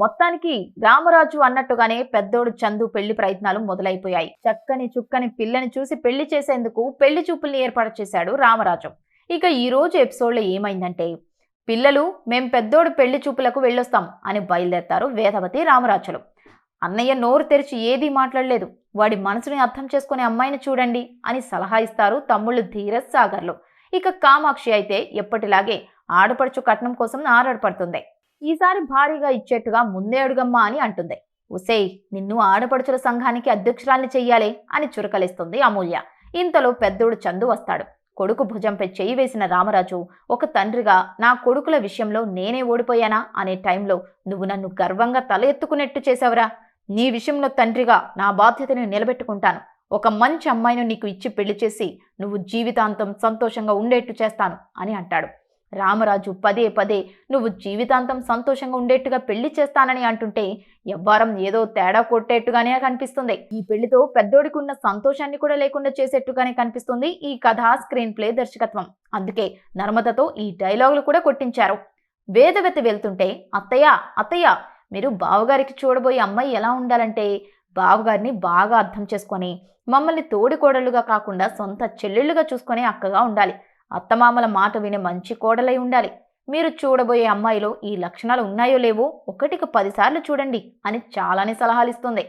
మొత్తానికి రామరాజు అన్నట్టుగానే పెద్దోడు చందు పెళ్ళి ప్రయత్నాలు మొదలైపోయాయి. చక్కని చుక్కని పిల్లని చూసి పెళ్ళి చేసేందుకు పెళ్ళి చూపుల్ని ఏర్పాటు చేశాడు రామరాజు. ఇక ఈ రోజు ఎపిసోడ్లో ఏమైందంటే పిల్లలు మేం పెద్దోడు పెళ్ళి చూపులకు వెళ్ళొస్తాం అని బయలుదేరతారు వేదవతి రామరాజులు. అన్నయ్య నోరు తెరిచి ఏదీ మాట్లాడలేదు. వాడి మనసుని అర్థం చేసుకునే అమ్మాయిని చూడండి అని సలహా ఇస్తారు తమ్ముళ్ళు ధీరజ్ సాగర్లు. ఇక కామాక్షి అయితే ఎప్పటిలాగే ఆడపడుచు కట్నం కోసం ఆరాడపడుతుంది ఈసారి భారీగా ఇచ్చేట్టుగా ముందే అడుగమ్మా అని అంటుంది. ఉసేయ్ నిన్ను ఆడపడుచుల సంఘానికి అధ్యక్షురాల్ని చెయ్యాలి అని చురకలిస్తుంది అమూల్య. ఇంతలో పెద్దోడు చందు వస్తాడు. కొడుకు భుజంపై చేయి వేసిన రామరాజు ఒక తండ్రిగా నా కొడుకుల విషయంలో నేనే ఓడిపోయానా అనే టైంలో నువ్వు నన్ను గర్వంగా తల ఎత్తుకునేట్టు చేశావురా. నీ విషయంలో తండ్రిగా నా బాధ్యతను నిలబెట్టుకుంటాను. ఒక మంచి అమ్మాయిని నీకు ఇచ్చి పెళ్ళి చేసి నువ్వు జీవితాంతం సంతోషంగా ఉండేట్టు చేస్తాను అని అంటాడు. రామరాజు పదే పదే నువ్వు జీవితాంతం సంతోషంగా ఉండేట్టుగా పెళ్ళి చేస్తానని అంటుంటే ఎవ్వారం ఏదో తేడా కొట్టేట్టుగానే కనిపిస్తుంది. ఈ పెళ్ళితో పెద్దోడికి ఉన్న సంతోషాన్ని కూడా లేకుండా చేసేట్టుగానే కనిపిస్తుంది ఈ కథ స్క్రీన్ ప్లే దర్శకత్వం. అందుకే నర్మదతో ఈ డైలాగులు కూడా కొట్టించారు. వేదవతి వెళ్తుంటే అత్తయ్య అత్తయ్య మీరు బావగారికి చూడబోయే అమ్మాయి ఎలా ఉండాలంటే బావగారిని బాగా అర్థం చేసుకొని మమ్మల్ని తోడికోడలుగా కాకుండా సొంత చెల్లెళ్ళుగా చూసుకునే అక్కగా ఉండాలి. అత్తమామల మాట వినే మంచి కోడలై ఉండాలి. మీరు చూడబోయే అమ్మాయిలో ఈ లక్షణాలు ఉన్నాయో లేవో ఒకటికి పదిసార్లు చూడండి అని చాలానే సలహాలు ఇస్తుంది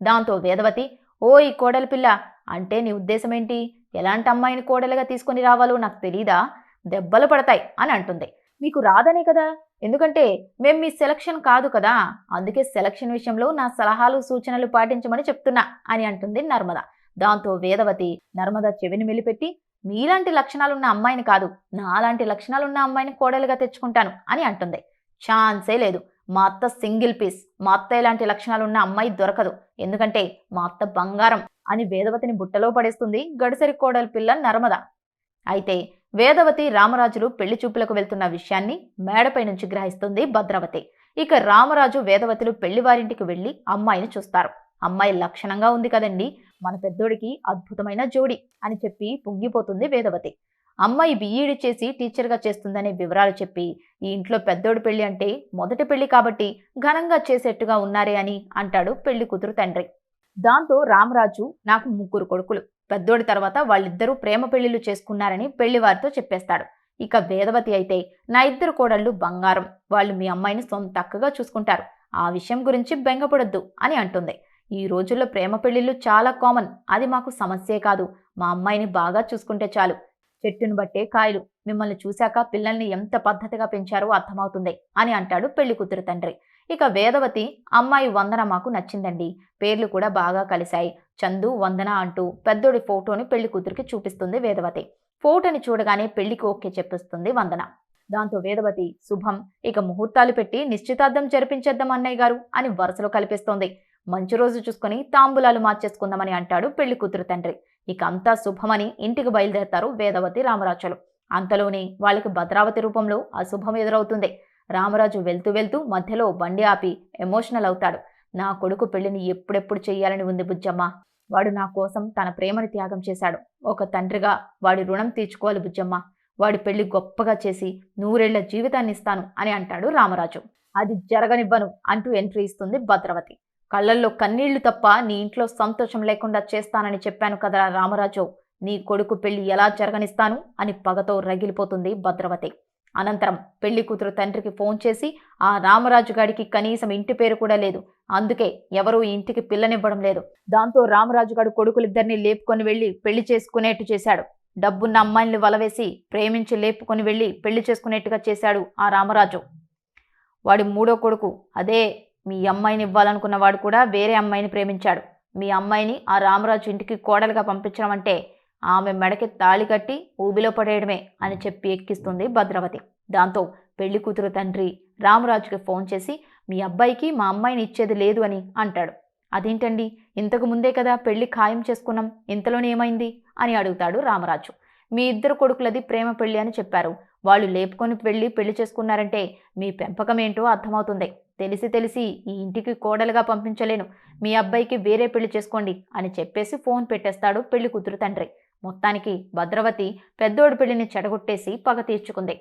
దాంతో వేదవతి ఓ ఈ కోడలి పిల్ల అంటే నీ ఉద్దేశం ఏంటి ఎలాంటి అమ్మాయిని కోడలుగా తీసుకొని రావాలో నాకు తెలీదా? దెబ్బలు పడతాయి అని అంటుంది. మీకు రాదనే కదా? ఎందుకంటే మేం మీ సెలక్షన్ కాదు కదా? అందుకే సెలక్షన్ విషయంలో నా సలహాలు సూచనలు పాటించమని చెప్తున్నా అని అంటుంది నర్మద. దాంతో వేదవతి నర్మద చెవిని మెలిపెట్టి మీలాంటి లక్షణాలున్న అమ్మాయిని కాదు నాలాంటి లక్షణాలున్న అమ్మాయిని కోడలుగా తెచ్చుకుంటాను అని అంటుంది. ఛాన్సే లేదు. మా అత్త సింగిల్ పీస్ మా అత్త ఇలాంటి లక్షణాలున్న అమ్మాయి దొరకదు. ఎందుకంటే మా అత్త బంగారం అని వేదవతిని బుట్టలో పడేస్తుంది గడిసరి కోడలి పిల్ల నర్మద. అయితే వేదవతి రామరాజులు పెళ్ళి చూపులకు వెళ్తున్న విషయాన్ని మేడపై నుంచి గ్రహిస్తుంది భద్రవతి. ఇక రామరాజు వేదవతులు పెళ్ళివారింటికి వెళ్ళి అమ్మాయిని చూస్తారు. అమ్మాయి లక్షణంగా ఉంది కదండి. మన పెద్దోడికి అద్భుతమైన జోడి అని చెప్పి పొంగిపోతుంది వేదవతి. అమ్మాయి బీఈడి చేసి టీచర్గా చేస్తుందనే వివరాలు చెప్పి ఈ ఇంట్లో పెద్దోడి పెళ్ళి అంటే మొదటి పెళ్ళి కాబట్టి ఘనంగా చేసేట్టుగా ఉన్నారే అని అంటాడు పెళ్ళి కూతురు తండ్రి. దాంతో రామరాజు నాకు ముగ్గురు కొడుకులు. పెద్దోడి తర్వాత వాళ్ళిద్దరూ ప్రేమ పెళ్ళిళ్ళు చేసుకున్నారని పెళ్ళివారితో చెప్పేస్తాడు. ఇక వేదవతి అయితే నా ఇద్దరు కోడళ్ళు బంగారం. వాళ్ళు మీ అమ్మాయిని సొంత చక్కగా చూసుకుంటారు. ఆ విషయం గురించి బెంగపడొద్దు అని అంటుంది. ఈ రోజుల్లో ప్రేమ పెళ్ళిళ్ళు చాలా కామన్. అది మాకు సమస్యే కాదు. మా అమ్మాయిని బాగా చూసుకుంటే చాలు. చెట్టును బట్టే కాయలు. మిమ్మల్ని చూశాక పిల్లల్ని ఎంత పద్ధతిగా పెంచారో అర్థమవుతుంది అని అంటాడు పెళ్ళి కూతురు తండ్రి. ఇక వేదవతి అమ్మాయి వందన మాకు నచ్చిందండి. పేర్లు కూడా బాగా కలిశాయి. చందు వందన అంటూ పెద్దోడి ఫోటోని పెళ్ళి కూతురికి చూపిస్తుంది వేదవతి. ఫోటోని చూడగానే పెళ్ళికి ఓకే చెప్పిస్తుంది వందన. దాంతో వేదవతి శుభం. ఇక ముహూర్తాలు పెట్టి నిశ్చితార్థం జరిపించేద్దాం అన్నయ్య గారు అని వరుసలో కల్పిస్తోంది. మంచి రోజు చూసుకుని తాంబూలాలు మార్చేసుకుందామని అంటాడు పెళ్ళి కూతురు తండ్రి. ఇక అంతా శుభమని ఇంటికి బయలుదేరతారు వేదవతి రామరాజులు. అంతలోనే వాళ్ళకి భద్రావతి రూపంలో అశుభం ఎదురవుతుంది. రామరాజు వెళ్తూ వెళ్తూ మధ్యలో బండి ఆపి ఎమోషనల్ అవుతాడు. నా కొడుకు పెళ్ళిని ఎప్పుడెప్పుడు చెయ్యాలని ఉంది బుజ్జమ్మ. వాడు నా కోసం తన ప్రేమని త్యాగం చేశాడు. ఒక తండ్రిగా వాడి రుణం తీర్చుకోవాలి బుజ్జమ్మ. వాడి పెళ్ళి గొప్పగా చేసి నూరేళ్ళ జీవితాన్ని ఇస్తాను అని అంటాడు రామరాజు. అది జరగనివ్వను అంటూ ఎంట్రీ ఇస్తుంది భద్రవతి. కళ్ళల్లో కన్నీళ్ళు తప్ప నీ ఇంట్లో సంతోషం లేకుండా చేస్తానని చెప్పాను కదరా రామరాజు. నీ కొడుకు పెళ్ళి ఎలా జరగనిస్తాను? అని పగతో రగిలిపోతుంది భద్రవతి. అనంతరం పెళ్ళి కూతురు తండ్రికి ఫోన్ చేసి ఆ రామరాజు గాడికి కనీసం ఇంటి పేరు కూడా లేదు. అందుకే ఎవరూ ఇంటికి పిల్లనివ్వడం లేదు. దాంతో రామరాజు గాడు కొడుకులిద్దరిని లేపుకొని వెళ్ళి పెళ్ళి చేసుకునేట్టు చేశాడు. డబ్బున్న అమ్మాయిల్ని వలవేసి ప్రేమించి లేపుకొని వెళ్ళి పెళ్ళి చేసుకునేట్టుగా చేశాడు ఆ రామరాజు. వాడి మూడో కొడుకు అదే మీ అమ్మాయిని ఇవ్వాలనుకున్నవాడు కూడా వేరే అమ్మాయిని ప్రేమించాడు. మీ అమ్మాయిని ఆ రామరాజు ఇంటికి కోడలుగా పంపించడం అంటే ఆమె మెడకి తాళి కట్టి ఊబిలో పడేయడమే అని చెప్పి ఎక్కిస్తుంది భద్రవతి. దాంతో పెళ్ళి కూతురు తండ్రి రామరాజుకి ఫోన్ చేసి మీ అబ్బాయికి మా అమ్మాయిని ఇచ్చేది లేదు అని అంటాడు. అదేంటండి? ఇంతకు ముందే కదా పెళ్ళి ఖాయం చేసుకున్నాం. ఇంతలోనే ఏమైంది? అని అడుగుతాడు రామరాజు. మీ ఇద్దరు కొడుకులది ప్రేమ పెళ్ళి అని చెప్పారు. వాళ్ళు లేపుకొని వెళ్ళి పెళ్ళి చేసుకున్నారంటే మీ పెంపకం ఏంటో అర్థమవుతుంది. తెలిసి తెలిసి ఈ ఇంటికి కోడలుగా పంపించలేను. మీ అబ్బాయికి వేరే పెళ్ళి చేసుకోండి అని చెప్పేసి ఫోన్ పెట్టేస్తాడు పెళ్ళి కూతురు తండ్రి. మొత్తానికి భద్రవతి పెద్దోడు పెళ్ళిని చెడగొట్టేసి పగ తీర్చుకుంది.